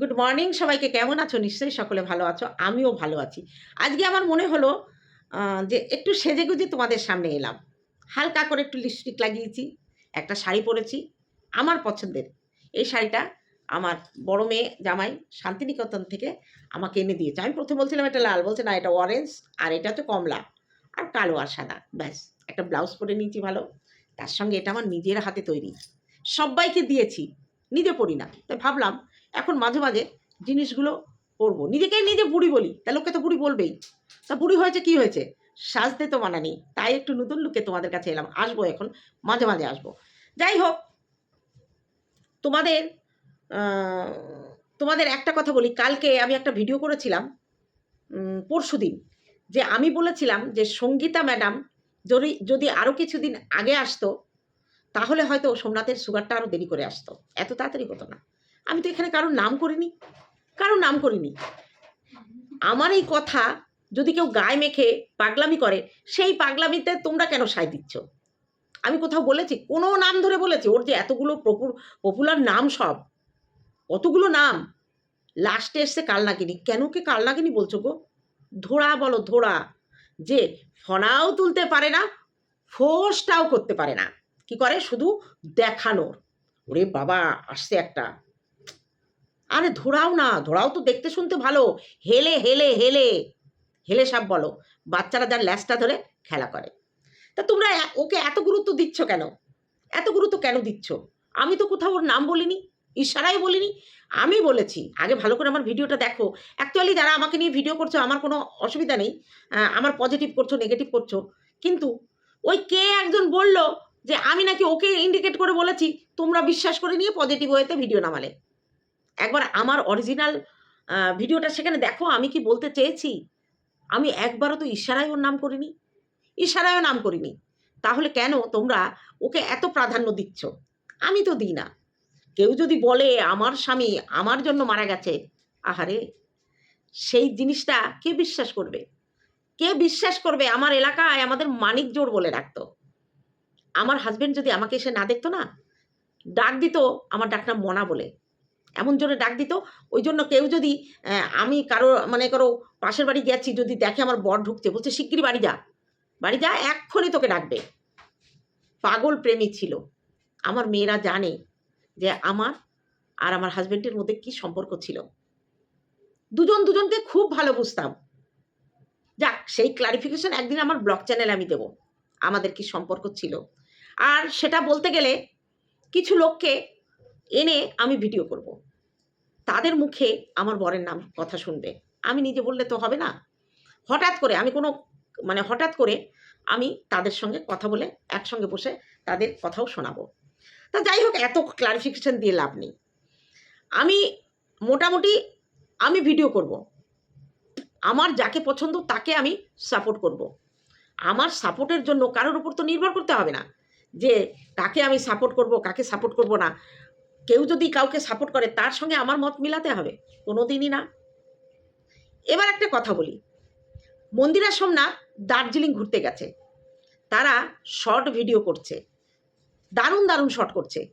Good morning সবাইকে, কেমন আছো? নিশ্চয়ই সকলে ভালো আছো, আমিও ভালো আছি। আজকে আমার মনে হলো যে একটু সেজে গুজে তোমাদের সামনে এলাম। হালকা করে একটু লিপস্টিক লাগিয়েছি, একটা শাড়ি পরেছি, আমার পছন্দের। এই শাড়িটা আমার বড় মেয়ে জামাই শান্তিনিকেতন থেকে আমাকে এনে দিয়েছে। আমি প্রথম বলছিলাম এটা লাল, বলছে না, এটা অরেঞ্জ আর এটা হচ্ছে কমলা, আর কালো আর সাদা, ব্যাস। একটা ব্লাউজ পরে নিয়েছি ভালো, তার সঙ্গে এটা আমার নিজের হাতে তৈরি। সবাইকে দিয়েছি, নিজে পড়ি না। তাই ভাবলাম এখন মাঝে মাঝে জিনিসগুলো পরবো। নিজেকেই নিজে বুড়ি বলি, তা লোককে তো বুড়ি বলবেই। তা বুড়ি হয়েছে, কি হয়েছে? সাজতে তো মানা নেই, তাই একটু নতুন লুকে তোমাদের কাছে এলাম, আসব এখন, মাঝে মাঝে আসব। যাই হোক, তোমাদের তোমাদের একটা কথা বলি, কালকে আমি একটা ভিডিও করেছিলাম পরশু দিন, যে আমি বলেছিলাম যে সঙ্গীতা ম্যাডাম যদি যদি আরও কিছুদিন আগে আসতো, তাহলে হয়তো সোমনাথের সুগারটা আরও দেরি করে আসতো। এত তাড়াতাড়ি হতো না। আমি তো এখানে কারোর নাম করিনি। কারোর নাম করিনি। আমার এই কথা যদি কেউ গায়ে মেখে পাগলামি করে, সেই পাগলামিতে তোমরা কেন সায় দিচ্ছ? আমি কোথাও বলেছি? কোনো নাম ধরে বলেছি? ওর যে এতগুলো পপুলার নাম সব। কতগুলো নাম? লাস্টে এসছে কালনাগিনী। কেন কি কালনাগিনী বলছো গো? ধোড়া বলো, ধোড়া। যে ফনাও তুলতে পারে না, ফোসটাও করতে পারে না। কি করে? শুধু দেখানোর। ওরে বাবা, আসছে একটা। আরে ধোড়াও না, ধোড়াও তো দেখতে শুনতে ভালো। হেলে হেলে হেলে। হেলে সাপ বলো, বাচ্চারা যার ল্যাসটা ধরে খেলা করে। তা তোমরা ওকে এত গুরুত্ব দিচ্ছ কেন? এত গুরুত্ব কেন দিচ্ছ? আমি তো কোথাও ওর নাম বলিনি ইশারাই বলিনি। আমি বলেছি, আগে ভালো করে আমার ভিডিওটা দেখো। অ্যাকচুয়ালি যারা আমাকে নিয়ে ভিডিও করছ, আমার কোনো অসুবিধা নেই। আমার পজিটিভ করছ নেগেটিভ করছ। কিন্তু ওই কে একজন বলল যে, আমি নাকি ওকে ইন্ডিকেট করে বলেছি, তোমরা বিশ্বাস করে নিয়ে পজিটিভ ওয়েতে ভিডিও নামালে। একবার আমার অরিজিনাল ভিডিওটা সেখানে দেখো, আমি কি বলতে চেয়েছি? আমি একবারও তো ইশারায় ওর নাম করিনি। ইশারায়ও নাম করিনি। তাহলে কেন তোমরা ওকে এত প্রাধান্য দিচ্ছ? আমি তো দিই না। কেউ যদি বলে আমার স্বামী আমার জন্য মারা গেছে, আহারে! সেই জিনিসটা কে বিশ্বাস করবে? কে বিশ্বাস করবে? আমার এলাকায় আমাদের মানিক জোর বলে রাখতো আমার হাজবেন্ড যদি আমাকে এসে না দেখতো না, ডাক দিত আমার ডাকটা মনা বলে। এমন জোরে ডাক দিত। ওই জন্য কেউ যদি আমি কারও মানে কারও পাশের বাড়ি গেছি, যদি দেখে আমার বর ঢুকছে, বলছে, শিগগিরই বাড়ি যা। বাড়ি যা, এক্ষুনি তোকে ডাকবে। পাগল প্রেমী ছিল। আমার মেয়েরা জানে যে আমার আর আমার হাজবেন্ডের মধ্যে কি সম্পর্ক ছিল। দুজন দুজনকে খুব ভালো বুঝতাম। যাক, সেই ক্লারিফিকেশন একদিন আমার ব্লগ চ্যানেলে আমি দেব, আমাদের কি সম্পর্ক ছিল। আর সেটা বলতে গেলে কিছু লোককে এনে আমি ভিডিও করব। তাদের মুখে আমার বরের নাম কথা শুনবে। আমি নিজে বললে তো হবে না। হঠাৎ করে আমি কোনো মানে হঠাৎ করে আমি তাদের সঙ্গে কথা বলে একসঙ্গে বসে তাদের কথাও শোনাবো। তা যাই হোক, এত ক্লারিফিকেশন দিয়ে লাভ নেই। আমি মোটামুটি আমি ভিডিও করব। আমার যাকে পছন্দ তাকে আমি সাপোর্ট করব। আমার সাপোর্টের জন্য কারোর উপর তো নির্ভর করতে হবে না যে কাকে আমি সাপোর্ট করব, কাকে সাপোর্ট করব না। কেউ যদি কাউকে সাপোর্ট করে, তার সঙ্গে আমার মত মিলাতে হবে কোনো দিনই না। এবার একটা কথা বলি। মন্দিরা সোমনাথ দার্জিলিং ঘুরতে গেছে। তারা শর্ট ভিডিও করছে। দারুণ দারুণ শর্ট করছে।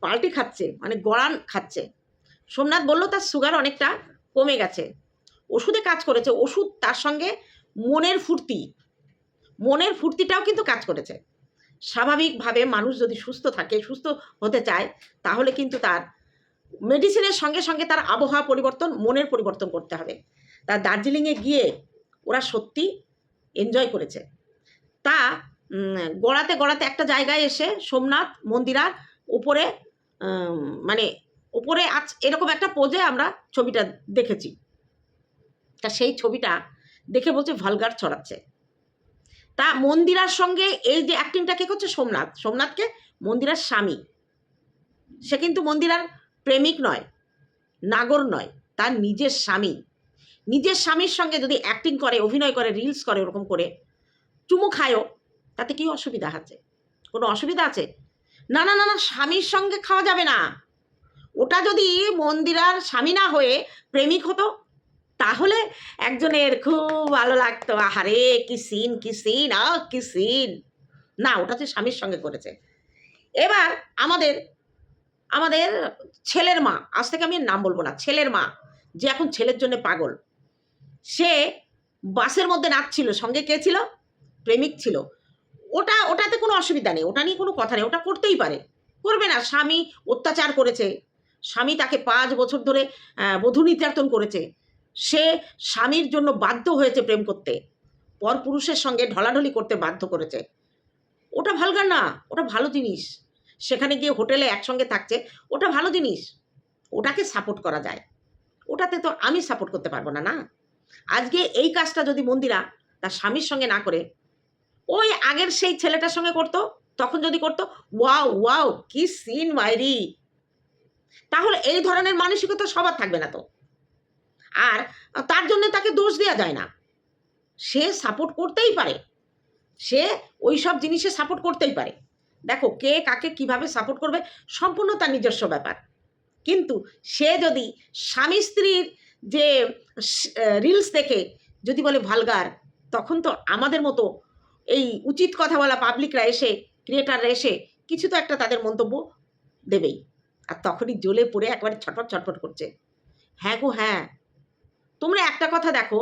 পাল্টি খাচ্ছে মানে গড়ান খাচ্ছে। সোমনাথ বলল, তার সুগার অনেকটা কমে গেছে। ওষুধে কাজ করেছে। ওষুধ তার সঙ্গে মনের ফুর্তি। মনের ফুর্তিটাও কিন্তু কাজ করেছে। স্বাভাবিকভাবে মানুষ যদি সুস্থ থাকে, সুস্থ হতে চায়, তাহলে কিন্তু তার মেডিসিনের সঙ্গে সঙ্গে তার আবহাওয়া পরিবর্তন, মনের পরিবর্তন করতে হবে। তার দার্জিলিংয়ে গিয়ে ওরা সত্যি এনজয় করেছে। তা গড়াতে গড়াতে একটা জায়গায় এসে সোমনাথ মন্দিরার উপরে মানে উপরে আজ এরকম একটা পোজে আমরা ছবিটা দেখেছি। তা সেই ছবিটা দেখে বলছে, ভালগার ছড়াচ্ছে। তা মন্দিরার সঙ্গে এই যে অ্যাক্টিংটা কে করছে? সোমনাথ। সোমনাথকে মন্দিরার স্বামী। সে কিন্তু মন্দিরার প্রেমিক নয়, নাগর নয়, তার নিজের স্বামী। নিজের স্বামীর সঙ্গে যদি অ্যাক্টিং করে, অভিনয় করে রিলস করে, ওরকম করে, চুমু খায়ও, তাতে কি অসুবিধা আছে? কোনো অসুবিধা আছে? না না না না, স্বামীর সঙ্গে খাওয়া যাবে না। ওটা যদি মন্দিরার স্বামী না হয়ে প্রেমিক হতো তাহলে একজনের খুব ভালো লাগতো। আহারে, কি সিন কি সিন আ কি সিন না, ওটা যে স্বামীর সঙ্গে করেছে। এবার আমাদের আমাদের ছেলের মা, আজ থেকে আমি নাম বলব না, ছেলের মা, যে এখন ছেলের জন্য পাগল, সে বাসের মধ্যে নাচছিল, সঙ্গে কে ছিল? প্রেমিক ছিল। ওটা, ওটাতে কোনো অসুবিধা নেই, ওটা নিয়ে কোনো কথা নেই, ওটা করতেই পারে। করবে না, স্বামী অত্যাচার করেছে। স্বামী তাকে পাঁচ বছর ধরে বধূ নির্যাতন করেছে। সে স্বামীর জন্য বাধ্য হয়েছে প্রেম করতে। পর পুরুষের সঙ্গে ঢলাঢলি করতে বাধ্য করেছে। ওটা ভালগার না, ওটা ভালো জিনিস। সেখানে গিয়ে হোটেলে একসঙ্গে থাকছে, ওটা ভালো জিনিস। ওটাকে সাপোর্ট করা যায়। ওটাতে তো আমি সাপোর্ট করতে পারব না না? আজকে এই কাজটা যদি মন্দিরা তার স্বামীর সঙ্গে না করে, ওই আগের সেই ছেলেটার সঙ্গে করতো, তখন যদি করতো, ওয়াও ওয়াও, কি সিন মাইরি! তাহলে এই ধরনের মানসিকতা সবার থাকবে না তো। আর তার জন্য তাকে দোষ দেওয়া যায় না। সে সাপোর্ট করতেই পারে। সে ওই সব জিনিসে সাপোর্ট করতেই পারে। দেখো, কে কাকে কীভাবে সাপোর্ট করবে সম্পূর্ণ তার নিজস্ব ব্যাপার। কিন্তু সে যদি স্বামী স্ত্রীর যে রিলস দেখে, যদি বলে ভালগার তখন তো আমাদের মতো এই উচিত কথা বলা পাবলিকরা এসে ক্রিয়েটাররা এসে কিছু তো একটা তাদের মন্তব্য দেবেই। আর তখনই জ্বলে পড়ে একবারে ছটফট ছটফট করছে। হ্যাঁ গো হ্যাঁ। একটা কথা দেখো।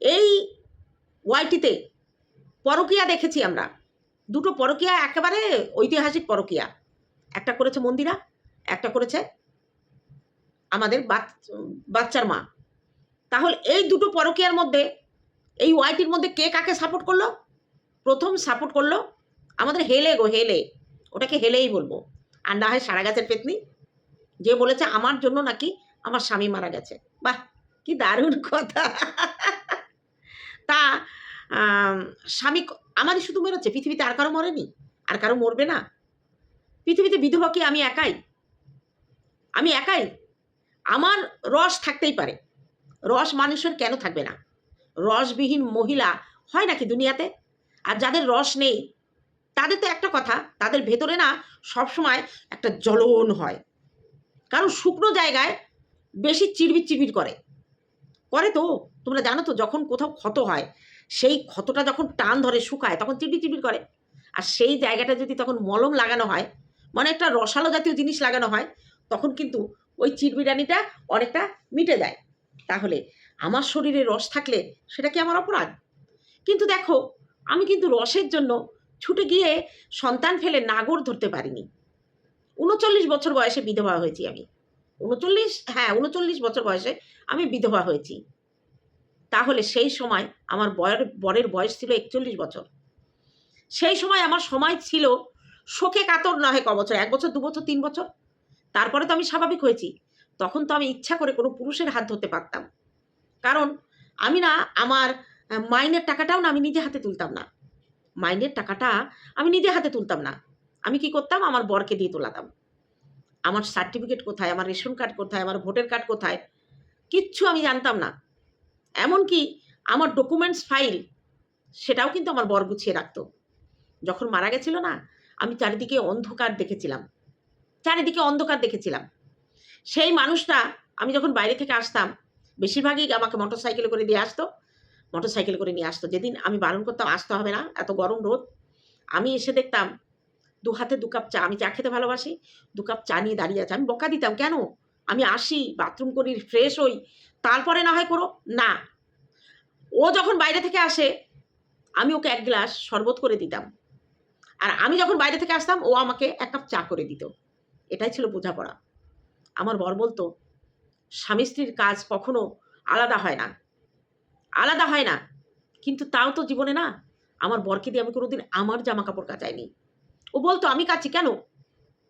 এই ওয়াইটিতে পরকিয়া দেখেছি আমরা। দুটো পরকিয়া, একেবারে ঐতিহাসিক পরকিয়া। একটা করেছে মন্দিরা, একটা করেছে আমাদের বাচ্চার মা। তাহলে এই দুটো পরকিয়ার মধ্যে, এই ওয়াইটির মধ্যে কে কাকে সাপোর্ট করল? প্রথম সাপোর্ট করল আমাদের হেলে গো, হেলে। ওটাকে হেলেই বলব। আর না হয় সারা গাছের পেতনি। যে বলেছে, আমার জন্য নাকি আমার স্বামী মারা গেছে। বাহ! কি দারুণ কথা। তা স্বামী আমারই শুধু মেরেছে, পৃথিবীতে আর কারও মরেনি, আর কারও মরবে না। পৃথিবীতে বিধবা কি আমি একাই? আমি একাই? আমার রস থাকতেই পারে। রস মানুষের কেন থাকবে না? রসবিহীন মহিলা হয় নাকি দুনিয়াতে? আর যাদের রস নেই, তাদের তো একটা কথা, তাদের ভেতরে না সবসময় একটা জ্বলন হয়। কারণ শুকনো জায়গায় বেশি চিরবির চিরবির করে। করে তো তোমরা জানো তো যখন কোথাও ক্ষত হয়, সেই ক্ষতটা যখন টান ধরে শুকায় তখন চিরবির চিরবির করে। আর সেই জায়গাটা যদি তখন মলম লাগানো হয় মানে একটা রসালো জাতীয় জিনিস লাগানো হয়, তখন কিন্তু ওই চিরবিরানিটা অনেকটা মিটে যায়। তাহলে আমার শরীরে রস থাকলে সেটা কি আমার অপরাধ? কিন্তু দেখো, আমি কিন্তু রসের জন্য ছুটে গিয়ে সন্তান ফেলে নাগর ধরতে পারিনি। উনচল্লিশ বছর বয়সে বিধবা হয়েছি আমি। উনচল্লিশ হ্যাঁ উনচল্লিশ বছর বয়সে আমি বিধবা হয়েছি। তাহলে সেই সময় আমার বয়ের, বরের বয়স ছিল একচল্লিশ বছর। সেই সময় আমার সময় ছিল শোকে কাতর নহে ক বছর, এক বছর, দু বছর, তিন বছর। তারপরে তো আমি স্বাভাবিক হয়েছি। তখন তো আমি ইচ্ছা করে কোনো পুরুষের হাত ধরতে পারতাম। কারণ আমি না, আমার মাইনের টাকাটাও না আমি নিজে হাতে তুলতাম না। মাইনের টাকাটা আমি নিজে হাতে তুলতাম না। আমি কি করতাম? আমার বরকে দিয়ে তোলাতাম। আমার সার্টিফিকেট কোথায়? আমার রেশন কার্ড কোথায়? আমার ভোটার কার্ড কোথায়? কিচ্ছু আমি জানতাম না। এমনকি আমার ডকুমেন্টস ফাইল সেটাও কিন্তু আমার বর গুছিয়ে রাখতো। যখন মারা গেছিল না, আমি চারিদিকে অন্ধকার দেখেছিলাম। চারিদিকে অন্ধকার দেখেছিলাম। সেই মানুষটা, আমি যখন বাইরে থেকে আসতাম, বেশিরভাগই আমাকে মোটর সাইকেলে করে দিয়ে আসতো। মোটর সাইকেল করে নিয়ে আসতো। যেদিন আমি বারণ করতাম, আসতে হবে না, এত গরম রোদ। আমি এসে দেখতাম দু হাতে দু কাপ চা, আমি চা খেতে ভালোবাসি, দু কাপ চা নিয়ে দাঁড়িয়ে আছে। আমি বকা দিতাম, কেন? আমি আসি, বাথরুম করি ফ্রেশ হই। তারপরে না হয় করো? না। ও যখন বাইরে থেকে আসে, আমি ওকে এক গ্লাস শরবত করে দিতাম। আর আমি যখন বাইরে থেকে আসতাম, ও আমাকে এক কাপ চা করে দিত। এটাই ছিল বোঝাপড়া। আমার বর বলতো, স্বামী স্ত্রীর কাজ কখনো আলাদা হয় না। আলাদা হয় না। কিন্তু তাও তো জীবনে না। আমার বরকে দিয়ে আমি কোনোদিন আমার জামা কাপড় কাচাইনি। ও বলতো, আমি কাচি কেন?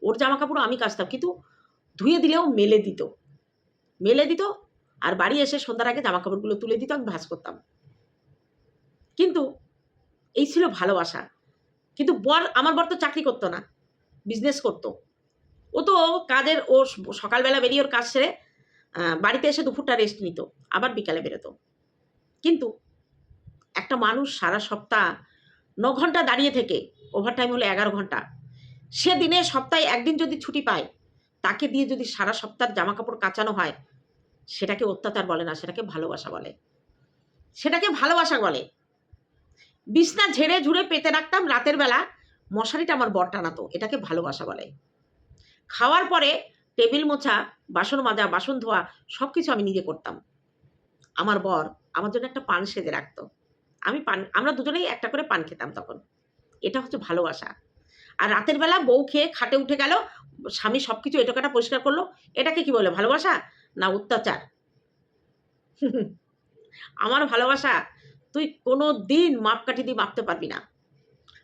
ওর জামা কাপড় আমি কাচতাম, কিন্তু ধুয়ে দিলেও মেলে দিত। মেলে দিত আর বাড়ি এসে সন্ধ্যার আগে জামা কাপড়গুলো তুলে দিত, আমি ভাঁজ করতাম। কিন্তু এই ছিল ভালোবাসা। কিন্তু বর, আমার বর তো চাকরি করতো না বিজনেস করতো। ও তো কাজের, ও সকালবেলা বেরিয়ে ওর কাজ সেরে বাড়িতে এসে দুপুরটা রেস্ট নিত, আবার বিকালে বেরোতো। কিন্তু একটা মানুষ সারা সপ্তাহ ন ঘণ্টা দাঁড়িয়ে থেকে ওভারটাইম হলো এগারো ঘণ্টা। সে দিনে সপ্তাহে একদিন যদি ছুটি পায়, তাকে দিয়ে যদি সারা সপ্তাহ জামা কাপড় কাচানো হয়, সেটাকে অত্যাচার বলে না, সেটাকে ভালোবাসা বলে। সেটাকে ভালোবাসা বলে। বিছনা ঝেড়ে ঝুড়ে পেতে রাখতাম রাতের বেলা, মশারিটা আমার বর টানাতো, এটাকে ভালোবাসা বলে। খাওয়ার পরে টেবিল মোছা, বাসন মাজা, বাসন ধোয়া সব কিছু আমি নিজে করতাম। আমার বর আমার জন্য একটা পান সেজে রাখতো। আমি পান, আমরা দুজনেই একটা করে পান খেতাম তখন। এটা হচ্ছে ভালোবাসা। আর রাতের বেলা বউ খেয়ে খাটে উঠে গেল, স্বামী সব কিছু এটোকাটা পরিষ্কার করল, এটাকে কি বলে, ভালোবাসা না অত্যাচার? আমার ভালোবাসা, তুই কোনো দিন মাপকাঠি দিয়ে মাপতে পারবি না।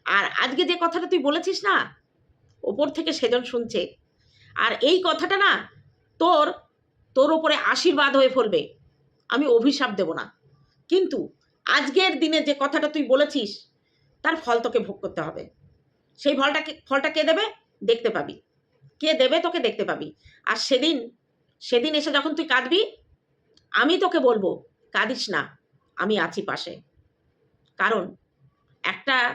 আর আজকে যে কথাটা তুই বলেছিস না, ওপর থেকে সেজন শুনছে। আর এই কথাটা না, তোর তোর ওপরে আশীর্বাদ হয়ে ফলবে। আমি অভিশাপ দেব না। কিন্তু আজকের দিনে যে কথাটা তুই বলেছিস, তার ফল তোকে ভোগ করতে হবে। সেই ফলটাকে ফলটা কে দেবে? দেখতে পাবি। কে দেবে? তোকে দেখতে পাবি। আর সেদিন সেদিন এসে যখন তুই কাঁদবি, আমি তোকে বলব, কাঁদিস না, আমি আছি পাশে। কারণ, একটা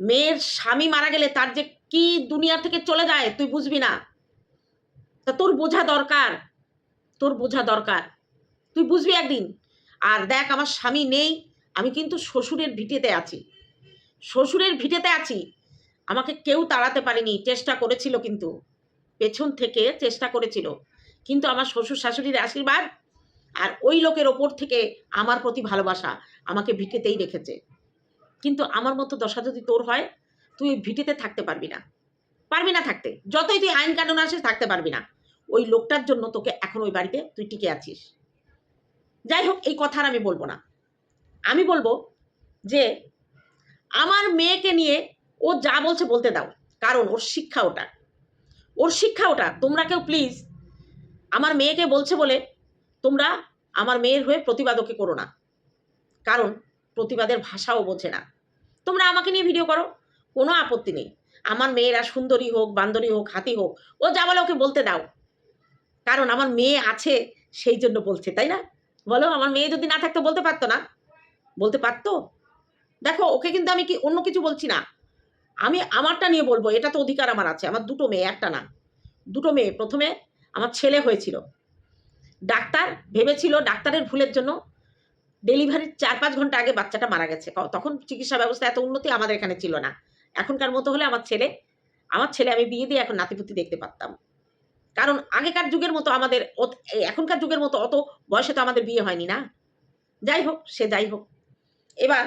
মেয়ের স্বামী মারা গেলে তার যে কি দুনিয়া থেকে চলে যায়, তুই বুঝবি না। তা তোর বোঝা দরকার, তোর বোঝা দরকার। তুই বুঝবি একদিন আর দেখ, আমার স্বামী নেই, আমি কিন্তু শ্বশুরের ভিটেতে আছি। শ্বশুরের ভিটেতে আছি। আমাকে কেউ তাড়াতে পারেনি, চেষ্টা করেছিল কিন্তু। পেছন থেকে চেষ্টা করেছিল। কিন্তু আমার শ্বশুর শাশুড়ির আশীর্বাদ আর ওই লোকের ওপর থেকে আমার প্রতি ভালোবাসা আমাকে ভিটেতেই রেখেছে। কিন্তু আমার মতো দশা যদি তোর হয়, তুই ওই ভিটেতে থাকতে পারবি না। পারবি না থাকতে। যতই তুই আইন কানুন আসিস, থাকতে পারবি না। ওই লোকটার জন্য তোকে এখন ওই বাড়িতে তুই টিকে আছিস। যাই হোক, এই কথা আর আমি বলব না। আমি বলব যে, আমার মেয়েকে নিয়ে ও যা বলছে বলতে দাও, কারণ ওর শিক্ষা ওটা ওর শিক্ষা ওটা তোমরা কেউ প্লিজ আমার মেয়েকে বলছে বলে তোমরা আমার মেয়ের হয়ে প্রতিবাদ ওকে করো না। কারণ প্রতিবাদের ভাষাও বোঝে না। তোমরা আমাকে নিয়ে ভিডিও করো, কোনো আপত্তি নেই। আমার মেয়েরা সুন্দরী হোক, বান্দরী হোক, হাতি হোক, ও যা বলে ওকে বলতে দাও। কারণ আমার মেয়ে আছে, সেই জন্য বলছে, তাই না? বলো, আমার মেয়ে যদি না থাকতো বলতে পারতো না। বলতে পারতো? দেখো, ওকে কিন্তু আমি কি, অন্য কিছু বলছি না। আমি আমারটা নিয়ে বলব, এটা তো অধিকার আমার আছে, আমার দুটো মেয়ে, একটা না। দুটো মেয়ে, প্রথমে আমার ছেলে হয়েছিল। ডাক্তার ভেবেছিল ডাক্তারের ভুলের জন্য ডেলিভারির চার পাঁচ ঘণ্টা আগে বাচ্চাটা মারা গেছে। তখন চিকিৎসা ব্যবস্থা এত উন্নতি আমাদের এখানে ছিল না। এখনকার মতো হলে আমার ছেলে আমার ছেলে আমি বিয়ে দিয়ে এখন নাতিপুতি দেখতে পারতাম। কারণ আগেকার যুগের মতো আমাদের এখনকার যুগের মতো অত বয়সে তো আমাদের বিয়ে হয়নি না। যাই হোক, সে যাই হোক। এবার,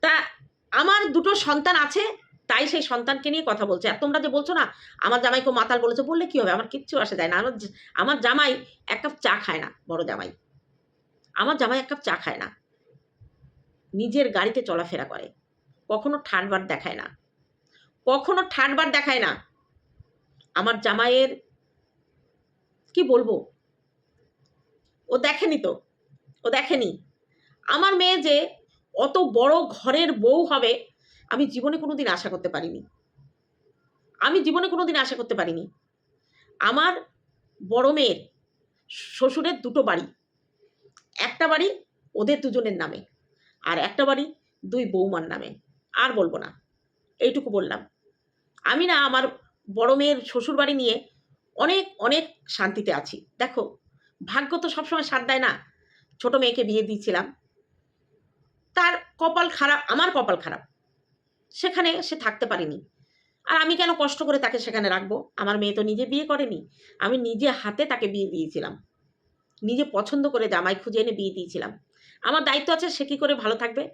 তা আমার দুটো সন্তান আছে, তাই সেই সন্তানকে নিয়ে কথা বলছে। আর তোমরা যে বলছো না, আমার জামাইকে মাতাল বলেছে, বললে কি হবে? আমার কিচ্ছু আসে যায় না। আমার আমার জামাই এক কাপ চা খায় না, বড় জামাই। আমার জামাই এক কাপ চা খায় না। নিজের গাড়িতে চলাফেরা করে। কখনো ঠান্ডবার দেখায় না। কখনো ঠান্ডবার দেখায় না। আমার জামাইয়ের, কি বলব? ও দেখেনি তো, ও দেখেনি। আমার মেয়ে যে অত বড় ঘরের বউ হবে, আমি জীবনে কোনো দিন আশা করতে পারিনি। আমি জীবনে কোনো দিন আশা করতে পারিনি। আমার বড় মেয়ের শ্বশুরের দুটো বাড়ি, একটা বাড়ি ওদের দুজনের নামে আর একটা বাড়ি দুই বৌমার নামে। আর বলব না, এইটুকু বললাম। আমি না আমার বড় মেয়ের শ্বশুর বাড়ি নিয়ে অনেক অনেক শান্তিতে আছি। দেখো, ভাগ্য তো সবসময় সাথ দেয় না। ছোট মেয়েকে বিয়ে দিয়েছিলাম। তার কপাল খারাপ, আমার কপাল খারাপ। সেখানে সে থাকতে পারেনি। আর আমি কেন কষ্ট করে তাকে সেখানে রাখব? আমার মেয়ে তো নিজে বিয়ে করেনি। আমি নিজে হাতে তাকে বিয়ে দিয়েছিলাম। নিজে পছন্দ করে জামাই খুঁজে এনে বিয়ে দিয়েছিলাম। আমার দায়িত্ব আছে সে কী করে ভালো থাকবে?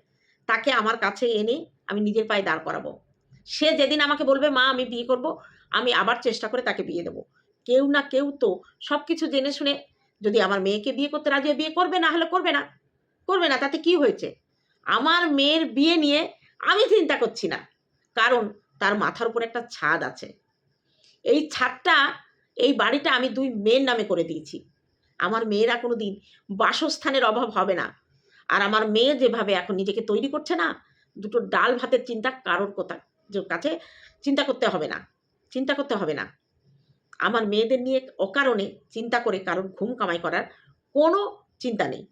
তাকে আমার কাছে এনে আমি নিজের পায়ে দাঁড় করাবো। সে যেদিন আমাকে বলবে, মা, আমি বিয়ে করব আমি আবার চেষ্টা করে তাকে বিয়ে দেবো। কেউ না কেউ তো সব কিছু জেনে শুনে যদি আমার মেয়েকে বিয়ে করতে রাজি বিয়ে করবে না হলে করবে না। করবে না, তাতে কি হয়েছে? আমার মেয়ের বিয়ে নিয়ে আমি চিন্তা করছি না। কারণ তার মাথার উপর একটা ছাদ আছে। এই ছাদটা, এই বাড়িটা আমি দুই মেয়ের নামে করে দিয়েছি। আমার মেয়েরা কোনো দিন বাসস্থানের অভাব হবে না। আর আমার মেয়ে যেভাবে এখন নিজেকে তৈরি করছে না, দুটো ডাল ভাতের চিন্তা কারোর কথা কাছে চিন্তা করতে হবে না। চিন্তা করতে হবে না। আমার মেয়েদের নিয়ে অকারণে চিন্তা করে কারোর ঘুম কামাই করার কোনো চিন্তা নেই।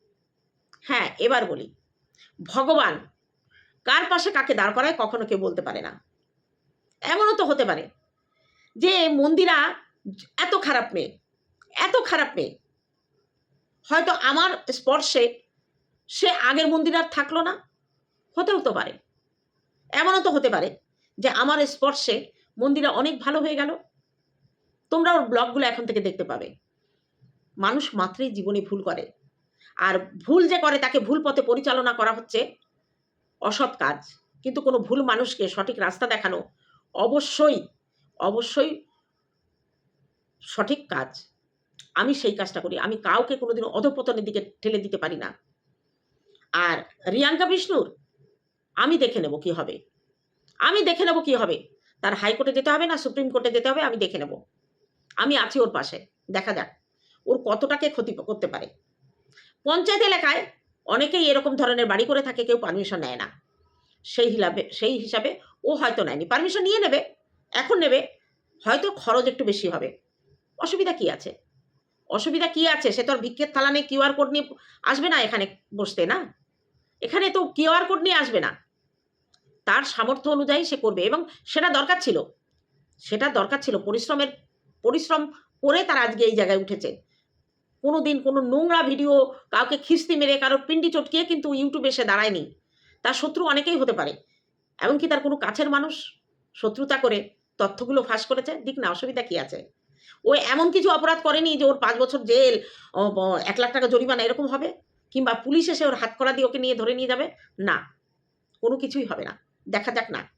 হ্যাঁ এবার বলি। ভগবান, কার পাশে কাকে দাঁড় করায় কখনো কেউ বলতে পারে না। এমনও তো হতে পারে যে মন্দিরা এত খারাপ মেয়ে, এত খারাপ মেয়ে। হয়তো আমার স্পর্শে সে আগের মন্দির আর থাকল না। হতেও তো পারে। এমনও তো হতে পারে যে আমার স্পর্শে মন্দিরা অনেক ভালো হয়ে গেল। তোমরা ওর ব্লগগুলো এখন থেকে দেখতে পাবে। মানুষ মাত্রই জীবনে ভুল করে। আর ভুল যে করে, তাকে ভুল পথে পরিচালনা করা হচ্ছে অসৎ কাজ। কিন্তু কোনো ভুল মানুষকে সঠিক রাস্তা দেখানো অবশ্যই অবশ্যই সঠিক কাজ। আমি সেই কাজটা করি। আমি কাউকে কোনোদিনও অধপতনের দিকে ঠেলে দিতে পারি না। আর রিয়াঙ্কা বিষ্ণুর, আমি দেখে নেব কি হবে। আমি দেখে নেব কি হবে। তার হাইকোর্টে যেতে হবে না সুপ্রিম কোর্টে যেতে হবে, আমি দেখে নেব। আমি আছি ওর পাশে, দেখা যাক। ওর কতটাকে ক্ষতি করতে পারে। পঞ্চায়েত এলাকায় অনেকেই এরকম ধরনের বাড়ি করে থাকে, কেউ পারমিশন নেয় না। সেই হিসাবে সেই হিসাবে ও হয়তো নেয়নি। পারমিশন নিয়ে নেবে, এখন নেবে, হয়তো খরচ একটু বেশি হবে। অসুবিধা কি আছে? অসুবিধা কি আছে? সে তো আর ভিক্ষের থালা নিয়ে কিউআর কোড নিয়ে আসবে না এখানে বসতে, না? এখানে তো কিউআর কোড নিয়ে আসবে না। তার সামর্থ্য অনুযায়ী সে করবে এবং সেটা দরকার ছিল। সেটা দরকার ছিল। পরিশ্রমের, পরিশ্রম করে তার আজকে এই জায়গায় উঠেছে। কোনো দিন কোনো নোংরা ভিডিও, কাউকে খিস্তি মেরে, কারোর পিন্ডি চটকিয়ে কিন্তু ইউটিউবে এসে দাঁড়ায়নি। তার শত্রু অনেকেই হতে পারে। এমনকি তার কোনো কাছের মানুষ শত্রুতা করে তথ্যগুলো ফাঁস করেছে। দিক না, অসুবিধা কি আছে? ও এমন কিছু অপরাধ করেনি যে ওর পাঁচ বছর জেল এক লাখ টাকা জরিমানা এরকম হবে? কিংবা পুলিশ এসে ওর হাত করা দিয়ে ওকে নিয়ে ধরে নিয়ে যাবে? না। কোনো কিছুই হবে না। দেখা যাক না।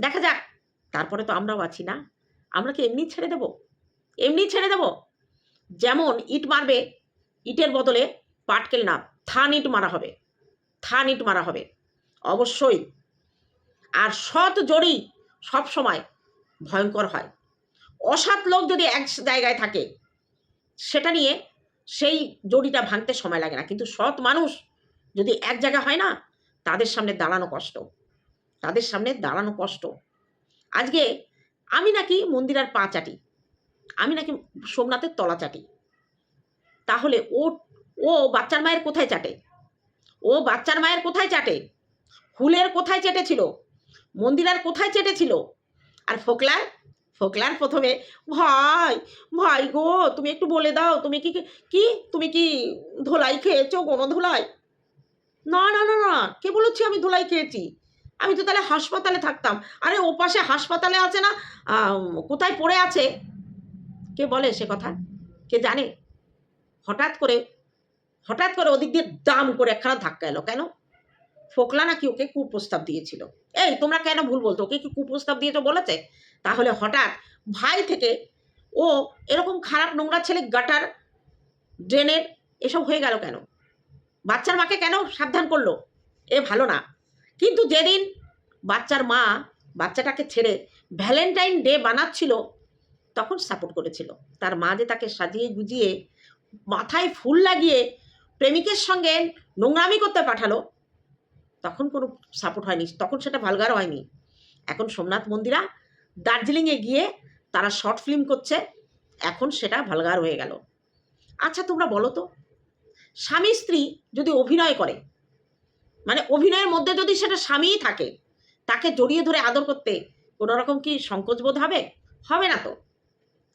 দেখা যাক। তারপরে তো আমরাও আছি না। আমরা কি এমনি ছেড়ে দেব? এমনি ছেড়ে দেব? যেমন ইট মারবে, ইটের বদলে পাটকেল না, থান ইট মারা হবে। থান ইট মারা হবে। অবশ্যই। আর সৎ জড়ি সব সময় ভয়ঙ্কর হয়। অসৎ লোক যদি এক জায়গায় থাকে, সেটা নিয়ে সেই জড়িটা ভাঙতে সময় লাগে না। কিন্তু সৎ মানুষ যদি এক জায়গায় হয় না, তাদের সামনে দাঁড়ানো কষ্ট। তাদের সামনে দাঁড়ানো কষ্ট। আজকে আমি নাকি মন্দিরার পা চাটি। আমি নাকি সোমনাথের তলা চাটি। তাহলে ও ও বাচ্চার মায়ের কোথায় চাটে? ও বাচ্চার মায়ের কোথায় চাটে? হুলের কোথায় চেটেছিল? মন্দিরার কোথায় চেটেছিল? আর ফোকলার? ফোকলার প্রথমে, ভাই ভাই গো, তুমি একটু বলে দাও, তুমি কি কি, তুমি কি ধোলাই খেয়েছো কোনো ধোলাই? না না না না, কে বলেছি আমি ধোলাই খেয়েছি? আমি তো তাহলে হাসপাতালে থাকতাম। আরে ও পাশে হাসপাতালে আছে না? কোথায় পড়ে আছে? কে বলে সে কথা? কে জানে? হঠাৎ করে হঠাৎ করে ওদিক দিয়ে দাম করে একখানা ধাক্কা এলো। কেন? ফোকলা নাকি ওকে কুপ্রস্তাব দিয়েছিল। এই, তোমরা কেন ভুল বলতো ওকে কি কুপ্রস্তাব দিয়েছ বলেছে? তাহলে হঠাৎ ভাই থেকে ও এরকম খারাপ নোংরা ছেলে গাটার, ড্রেনের এসব হয়ে গেল কেন? বাচ্চার মাকে কেন সাবধান করল? এ ভালো না। কিন্তু যেদিন বাচ্চার মা বাচ্চাটাকে ছেড়ে ভ্যালেন্টাইন ডে বানাচ্ছিল, তখন সাপোর্ট করেছিল। তার মা যে তাকে সাজিয়ে গুজিয়ে মাথায় ফুল লাগিয়ে প্রেমিকের সঙ্গে নোংরামি করতে পাঠালো, তখন কোনো সাপোর্ট হয়নি। তখন সেটা ভালগার হয়নি। এখন সোমনাথ মন্দিরা দার্জিলিংয়ে গিয়ে তারা শর্ট ফিল্ম করছে, এখন সেটা ভালগার হয়ে গেল। আচ্ছা তোমরা বলো তো, স্বামী স্ত্রী যদি অভিনয় করে মানে অভিনয়ের মধ্যে যদি সেটা স্বামীই থাকে, তাকে জড়িয়ে ধরে আদর করতে কোনো রকম কি সংকোচবোধ হবে? হবে না তো।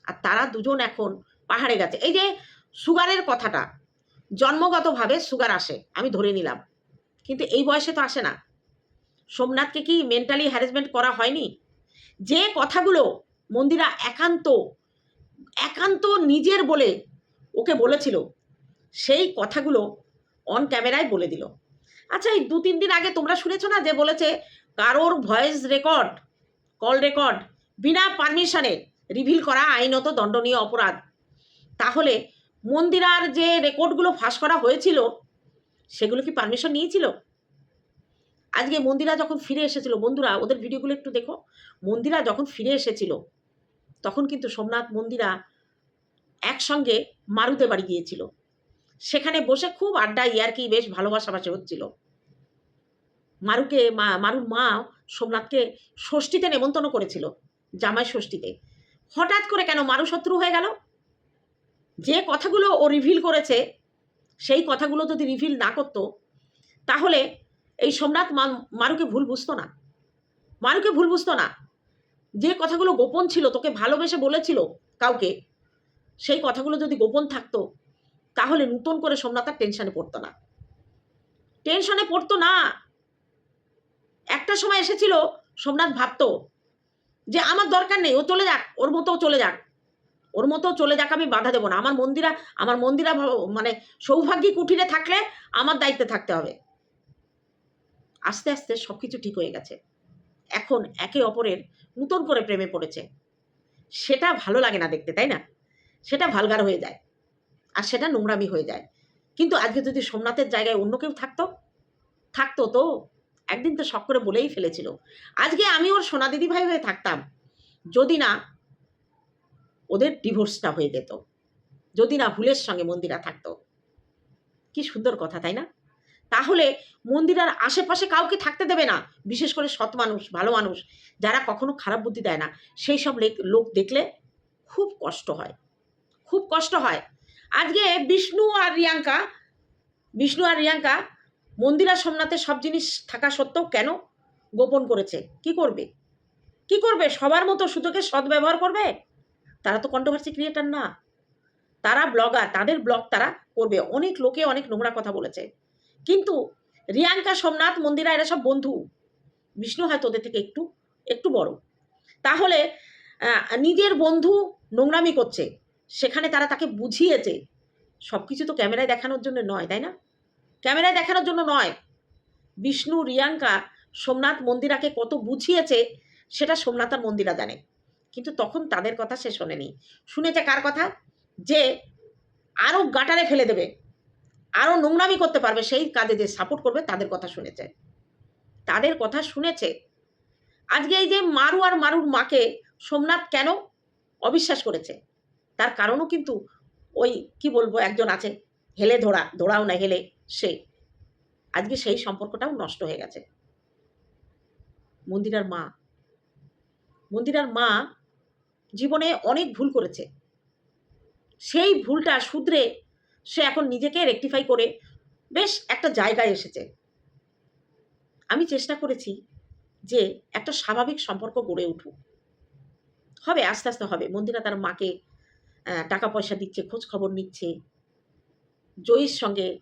আর তারা দুজন এখন পাহাড়ে গেছে। এই যে সুগারের কথাটা, জন্মগতভাবে সুগার আসে, আমি ধরে নিলাম। কিন্তু এই বয়সে তো আসে না। সোমনাথকে কি মেন্টালি হ্যারাসমেন্ট করা হয়নি? যে কথাগুলো মন্দিরা একান্ত একান্ত নিজের বলে ওকে বলেছিল, সেই কথাগুলো অন ক্যামেরায় বলে দিল। আচ্ছা এই দু তিন দিন আগে তোমরা শুনেছো না যে বলেছে, কারোর ভয়েস রেকর্ড, কল রেকর্ড বিনা পারমিশনে রিভিল করা আইনত দণ্ডনীয় অপরাধ। তাহলে মন্দিরার যে রেকর্ডগুলো ফাঁস করা হয়েছিল, সেগুলো কি পারমিশন নিয়েছিল? আজকে মন্দিরা যখন ফিরে এসেছিল, বন্ধুরা, ওদের ভিডিওগুলো একটু দেখো। মন্দিরা যখন ফিরে এসেছিল, তখন কিন্তু সোমনাথ মন্দিরা একসঙ্গে মারুতে বাড়ি গিয়েছিল। সেখানে বসে খুব আড্ডা ইয়ারকি বেশ ভালোবাসাবাসি হচ্ছিল। মারুকে মা, মারুর মা সোমনাথকে ষষ্ঠীতে নেমন্তন্ন করেছিল, জামাই ষষ্ঠীতে। হঠাৎ করে কেন মারু শত্রু হয়ে গেল? যে কথাগুলো ও রিভিল করেছে, সেই কথাগুলো যদি রিভিল না করতো, তাহলে এই সোমনাথ মারুকে ভুল বুঝতো না। মারুকে ভুল বুঝতো না। যে কথাগুলো গোপন ছিল, তোকে ভালোবেসে বলেছিল কাউকে, সেই কথাগুলো যদি গোপন থাকতো তাহলে নতুন করে সোমনাথ আর টেনশনে পড়তো না। টেনশনে পড়তো না। একটা সময় এসেছিল, সোমনাথ ভাবতো যে আমার দরকার নেই, ও চলে যাক, ওর মতো চলে যাক। ওর মতো চলে যাক আমি বাধা দেবো না। আমার মন্দিরা আমার মন্দিরা মানে সৌভাগ্যী কুঠিরে থাকলে আমার দায়িত্বে থাকতে হবে। আস্তে আস্তে সব কিছু ঠিক হয়ে গেছে। এখন একে অপরের নূতন করে প্রেমে পড়েছে। সেটা ভালো লাগে না দেখতে, তাই না? সেটা ভালগার হয়ে যায়। আর সেটা নোংরামি হয়ে যায়। কিন্তু আজকে যদি সোমনাথের জায়গায় অন্য কেউ থাকতো থাকতো তো? একদিন তো শখ করে বলেই ফেলেছিল। আজকে আমি ওর সোনা দিদি ভাই হয়ে থাকতাম, যদি না ওদের ডিভোর্সটা হয়ে যেত, যদি না ভুলের সঙ্গে মন্দিরা থাকতো। কি সুন্দর কথা, তাই না? তাহলে মন্দিরার আশেপাশে কাউকে থাকতে দেবে না, বিশেষ করে সৎ মানুষ, ভালো মানুষ, যারা কখনো খারাপ বুদ্ধি দেয় না। সেই সব লেক- দেখলে খুব কষ্ট হয়। খুব কষ্ট হয়। আজকে বিষ্ণু আর রিয়াঙ্কা, বিষ্ণু আর রিয়াঙ্কা মন্দিরা সোমনাথের সব জিনিস থাকা সত্ত্বেও কেন গোপন করেছে? কি করবে? কি করবে? সবার মতো সুযোগের সদ্ব্যবহার করবে? তারা তো কন্ট্রোভার্সি ক্রিয়েটার না। তারা ব্লগার তাদের ব্লগ তারা করবে। অনেক লোকে অনেক নোংরা কথা বলেছে। কিন্তু রিয়াঙ্কা, সোমনাথ, মন্দিরা এরা সব বন্ধু। বিষ্ণু হয়তো ওদের থেকে একটু একটু বড়। তাহলে নিজের বন্ধু নোংরামি করছে। সেখানে তারা তাকে বুঝিয়েছে। সব কিছু তো ক্যামেরায় দেখানোর জন্য নয়, তাই না? ক্যামেরায় দেখানোর জন্য নয়। বিষ্ণু, রিয়াঙ্কা, সোমনাথ মন্দিরাকে কত বুঝিয়েছে, সেটা সোমনাথ আর মন্দিরা জানে। কিন্তু তখন তাদের কথা সে শোনেনি। শুনেছে কার কথা? যে আরও গাটারে ফেলে দেবে আরও নোংরামি করতে পারবে, সেই কাজে যে সাপোর্ট করবে, তাদের কথা শুনেছে। তাদের কথা শুনেছে। আজকে এই যে মারু আর মারুর মাকে সোমনাথ কেন অবিশ্বাস করেছে? তার কারণও কিন্তু ওই, কি বলব, একজন আছে হেলে ধরা ধরাও না হেলে সে। আজকে সেই সম্পর্কটাও নষ্ট হয়ে গেছে। মন্দিরার মা। মন্দিরার মা জীবনে অনেক ভুল করেছে। সেই ভুলটা শুধরে সে এখন নিজেকে রেকটিফাই করে বেশ একটা জায়গায় এসেছে। আমি চেষ্টা করেছি যে একটা স্বাভাবিক সম্পর্ক গড়ে উঠুক। হবে, আস্তে আস্তে হবে। মন্দিরা তার মাকে টাকা পয়সা দিচ্ছে খোঁজ খবর নিচ্ছে। জয়ীর সঙ্গে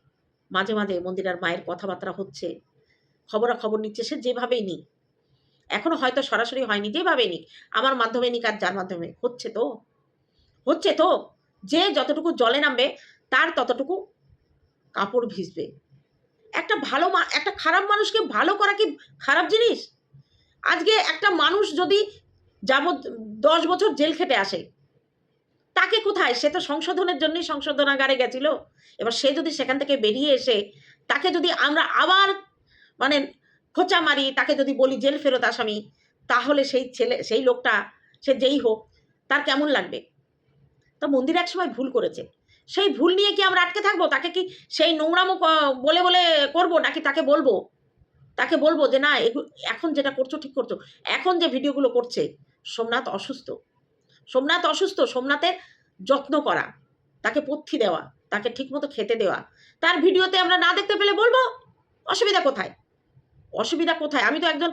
মাঝে মাঝে মন্দিরার মায়ের কথাবার্তা হচ্ছে। খবরাখবর নিচ্ছে সে যেভাবেই নিক। এখনও হয়তো সরাসরি হয়নি, যেভাবেই নিক। আমার মাধ্যমে নিক আর যার মাধ্যমে। হচ্ছে তো। হচ্ছে তো। যে যতটুকু জলে নামবে, তার ততটুকু কাপড় ভিজবে। একটা ভালো একটা খারাপ মানুষকে ভালো করা কি খারাপ জিনিস? আজকে একটা মানুষ যদি যাবৎ দশ বছর জেল খেটে আসে তাকে কোথায়? সে তো সংশোধনের জন্যই সংশোধনাগারে গেছিল। এবার সে যদি সেখান থেকে বেরিয়ে এসে তাকে যদি আমরা আবার মানে খোঁচা মারি, তাকে যদি বলি জেল ফেরত আসামি, তাহলে সেই ছেলে, সেই লোকটা, সে যেই হোক, তার কেমন লাগবে? তো মন্দির এক সময় ভুল করেছে। সেই ভুল নিয়ে কি আমরা আটকে থাকব? তাকে কি সেই নোংরামো বলে বলে করব? নাকি তাকে বলব? তাকে বলব যে, না এখন যেটা করছ, ঠিক করছ। এখন যে ভিডিওগুলো করছে, সোমনাথ অসুস্থ। সোমনাথ অসুস্থ, সোমনাথের যত্ন করা, তাকে পথ্যি দেওয়া, তাকে ঠিকমতো খেতে দেওয়া। তার ভিডিওতে আমরা না দেখতে পেলে বলব, অসুবিধা কোথায়? অসুবিধা কোথায়? আমি তো একজন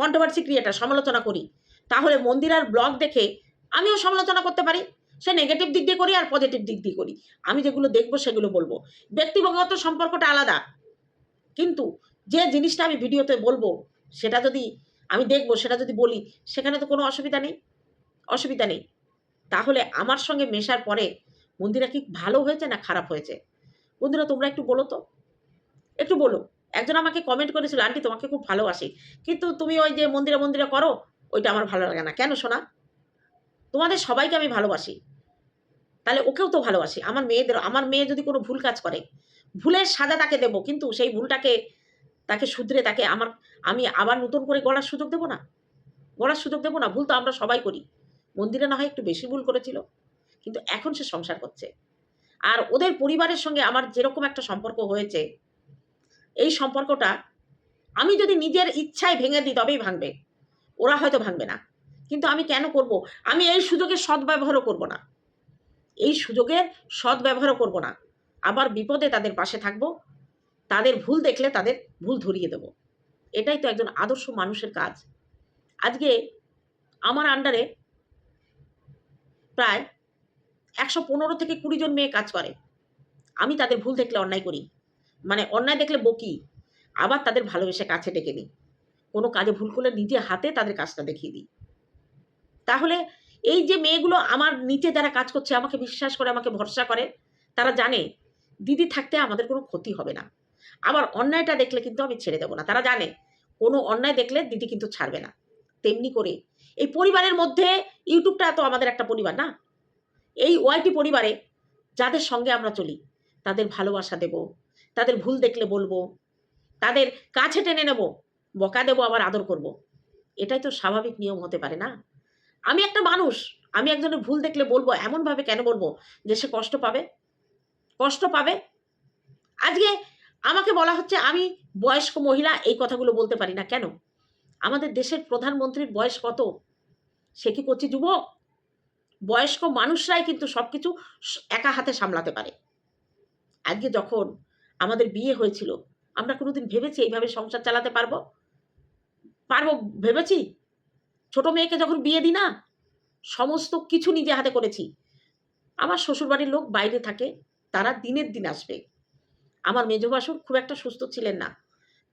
কন্ট্রোভার্সি ক্রিয়েটার সমালোচনা করি। তাহলে মন্দিরার ব্লগ দেখে আমিও সমালোচনা করতে পারি। সে নেগেটিভ দিক দিয়ে করি আর পজিটিভ দিক দিয়ে করি। আমি যেগুলো দেখব সেগুলো বলব। ব্যক্তিগত সম্পর্কটা আলাদা। কিন্তু যে জিনিসটা আমি ভিডিওতে বলব, সেটা যদি আমি দেখব, সেটা যদি বলি, সেখানে তো কোনো অসুবিধা নেই। অসুবিধা নেই। তাহলে আমার সঙ্গে মেশার পরে মন্দিরা কি ভালো হয়েছে না খারাপ হয়েছে? বন্ধুরা, তোমরা একটু বলো তো। একটু বলো। একজন আমাকে কমেন্ট করেছিল, আন্টি, তোমাকে খুব ভালোবাসি। কিন্তু তুমি ওই যে মন্দিরে মন্দিরে করো, ওইটা আমার ভালো লাগে না। কেন শোনা তোমাদের সবাইকে আমি ভালোবাসি। তাহলে ওকেও তো ভালোবাসি। আমার মেয়েদের আমার মেয়ে যদি কোনো ভুল কাজ করে, ভুলের সাজা তাকে দেবো, কিন্তু সেই ভুলটাকে, তাকে শুধরে, তাকে আমার, আমি আবার নতুন করে গড়ার সুযোগ দেবো না? গড়ার সুযোগ দেবো না? ভুল তো আমরা সবাই করি। মন্দিরে না হয় একটু বেশি ভুল করেছিল, কিন্তু এখন সে সংসার করছে। আর ওদের পরিবারের সঙ্গে আমার যেরকম একটা সম্পর্ক হয়েছে, এই সম্পর্কটা আমি যদি নিজের ইচ্ছায় ভেঙে দিই তবেই ভাঙবে। ওরা হয়তো ভাঙবে না। কিন্তু আমি কেন করব? আমি এই সুযোগের সদ্ব্যবহারও করব না। এই সুযোগের সদ্ব্যবহারও করব না। আবার বিপদে তাদের পাশে থাকব। তাদের ভুল দেখলে তাদের ভুল ধরিয়ে দেব। এটাই তো একজন আদর্শ মানুষের কাজ। আজকে আমার আন্ডারে প্রায় একশো পনেরো থেকে কুড়ি জন মেয়ে কাজ করে। আমি তাদের ভুল দেখলে অন্যায় করি। মানে অন্যায় দেখলে বকি। আবার তাদের ভালোবেসে কাছে ডেকে নিই। কোনো কাজে ভুল করলে নিজে হাতে তাদের কাজটা দেখিয়ে দিই। তাহলে এই যে মেয়েগুলো আমার নিচে যারা কাজ করছে, আমাকে বিশ্বাস করে, আমাকে ভরসা করে, তারা জানে দিদি থাকতে আমাদের কোনো ক্ষতি হবে না। আবার অন্যায়টা দেখলে কিন্তু আমি ছেড়ে দেবো না। তারা জানে কোনো অন্যায় দেখলে দিদি কিন্তু ছাড়বে না। তেমনি করে এই পরিবারের মধ্যে ইউটিউবটা তো আমাদের একটা পরিবার না? এই ওয়াইটি পরিবারে যাদের সঙ্গে আমরা চলি, তাদের ভালোবাসা দেব, তাদের ভুল দেখলে বলব, তাদের কাছে টেনে নেব, বকা দেবো, আবার আদর করব। এটাই তো স্বাভাবিক নিয়ম হতে পারে না? আমি একটা মানুষ, আমি একজনের ভুল দেখলে বলব, এমনভাবে কেন বলব যে সে কষ্ট পাবে? কষ্ট পাবে? আজকে আমাকে বলা হচ্ছে আমি বয়স্ক মহিলা, এই কথাগুলো বলতে পারি না কেন? আমাদের দেশের প্রধানমন্ত্রীর বয়স কত? সে কি করছে যুবক? বয়স্ক মানুষরাই কিন্তু সব কিছু একা হাতে সামলাতে পারে। আজকে যখন আমাদের বিয়ে হয়েছিল, আমরা কোনোদিন ভেবেছি এইভাবে সংসার চালাতে পারব? পারব, ভেবেছি? ছোট মেয়েকে যখন বিয়ে দিই না, সমস্ত কিছু নিজে হাতে করেছি। আমার শ্বশুরবাড়ির লোক বাইরে থাকে, তারা দিনের দিন আসবে। আমার মেজ বাসুর খুব একটা সুস্থ ছিলেন না।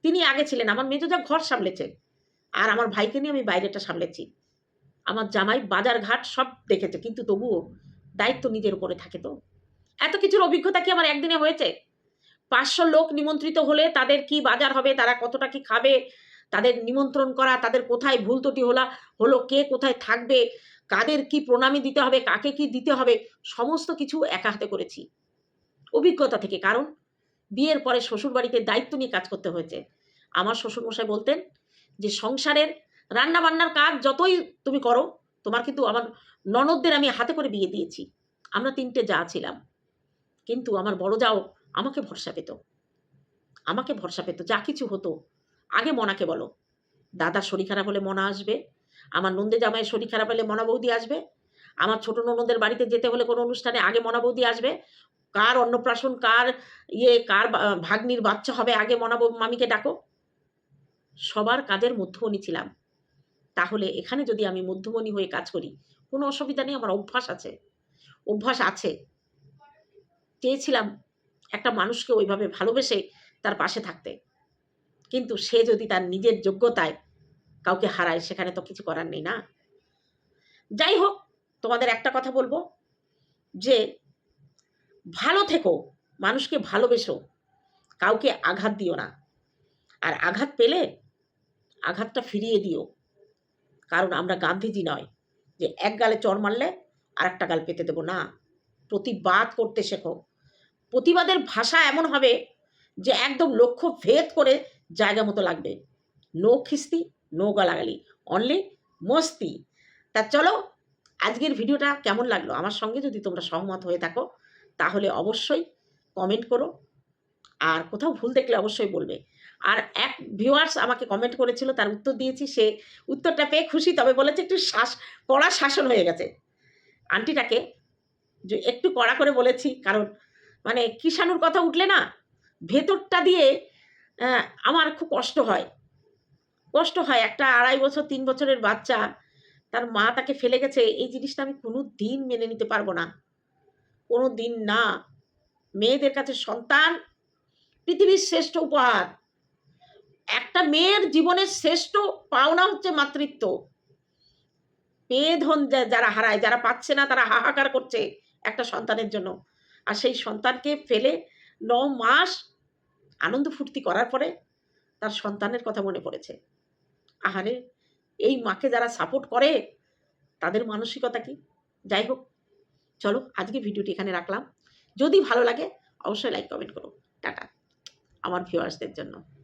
তিনি আগে ছিলেন, আমার মেজো যা ঘর সামলেছে। আর আমার ভাইকে নিয়ে আমি বাইরেটা সামলেছি। আমার জামাই বাজার ঘাট সব দেখেছে, কিন্তু তবুও দায়িত্ব নিজের উপরে থাকে তো। এত কিছুর অভিজ্ঞতা কি আমার একদিনে হয়েছে? পাঁচশো লোক নিমন্ত্রিত হলে তাদের কি বাজার হবে, তারা কতটা কি খাবে, তাদের নিমন্ত্রণ করা, তাদের কোথায় ভুল ত্রুটি হলা, হলো কে কোথায় থাকবে, কাদের কি প্রণামী দিতে হবে, কাকে কি দিতে হবে, সমস্ত কিছু একা হাতে করেছি। অভিজ্ঞতা থেকে কারণ, বিয়ের পরে শ্বশুরবাড়িতে দায়িত্ব নিয়ে কাজ করতে হয়েছে। আমার শ্বশুরমশাই বলতেন যে সংসারের রান্না বান্নার কাজ যতই তুমি করো, তোমার কিন্তু আমার ননদদের আমি হাতে করে বিয়ে দিয়েছি। আমরা তিনটে যা ছিলাম। কিন্তু আমার বড় যাও আমাকে ভরসা পেত। আমাকে ভরসা পেত, যা কিছু হতো। আগে মনাকে বলো দাদার শরীর খারাপ হলে মনা আসবে, আমার নন্দে জামাইয়ের শরীর খারাপ হলে মনা বৌদি আসবে, আমার ছোট ননদের বাড়িতে যেতে হলে কোনো অনুষ্ঠানে আগে মনা বৌদি আসবে, কার অন্নপ্রাশন, কার ইয়ে কার ভাগ্নির বাচ্চা হবে আগে মনা মামিকে ডাকো। সবার কাজের মধ্যমণি ছিলাম। তাহলে এখানে যদি আমি মধ্যমণি হয়ে কাজ করি, কোনো অসুবিধা নেই, আমার অভ্যাস আছে। অভ্যাস আছে। চেয়েছিলাম একটা মানুষকে ওইভাবে ভালোবেসে তার পাশে থাকতে। কিন্তু সে যদি তার নিজের যোগ্যতায় কাউকে হারায়, সেখানে তো কিছু করার নেই না। যাই হোক, তোমাদের একটা কথা বলব, যে ভালো থেকো, মানুষকে ভালোবেসো, কাউকে আঘাত দিও না। আর আঘাত পেলে আঘাতটা ফিরিয়ে দিও। কারণ আমরা গান্ধীজি নয় যে এক গালে চর মারলে আর একটা গাল পেতে দেবো। না, প্রতিবাদ করতে শেখো। প্রতিবাদের ভাষা এমন হবে যে একদম লক্ষ্য ভেদ করে জায়গা মতো লাগবে। নো খিস্তি, নো গালাগালি অনলি মস্তি। তা চলো, আজকের ভিডিওটা কেমন লাগল? আমার সঙ্গে যদি তোমরা সহমত হয়ে থাকো, তাহলে অবশ্যই কমেন্ট করো। আর কোথাও ভুল দেখলে অবশ্যই বলবে। আর এক ভিউয়ার্স আমাকে কমেন্ট করেছিল, তার উত্তর দিয়েছি, সে উত্তরটা পেয়ে খুশি, তবে বলেছে একটু শ্বাস কড়া শাসন হয়ে গেছে। আন্টিটাকে যে একটু কড়া করে বলেছি, কারণ মানে কিষাণুর কথা উঠলে না, ভেতরটা দিয়ে আমার খুব কষ্ট হয়। কষ্ট হয়, একটা আড়াই বছর, তিন বছরের বাচ্চা, তার মা তাকে ফেলে গেছে, এই জিনিসটা আমি কোনো দিন মেনে নিতে পারব না। কোনো দিন না। মেয়েদের কাছে সন্তান, পৃথিবীর শ্রেষ্ঠ উপহার। একটা মেয়ের জীবনের শ্রেষ্ঠ পাওনা হচ্ছে মাতৃত্ব। পেয়ে ধন যারা হারায়, যারা পাচ্ছে না, তারা হাহাকার করছে একটা সন্তানের জন্য। আর সেই সন্তানকে ফেলে ন মাস আনন্দ ফুর্তি করার পরে তার সন্তানের কথা মনে পড়েছে। আহারে, এই মাকে যারা সাপোর্ট করে, তাদের মানসিকতা কি? যাই হোক, চলো আজকে ভিডিওটি এখানে রাখলাম। যদি ভালো লাগে, অবশ্যই লাইক কমেন্ট করো। টাটা। আমার ভিউয়ার্সদের জন্য।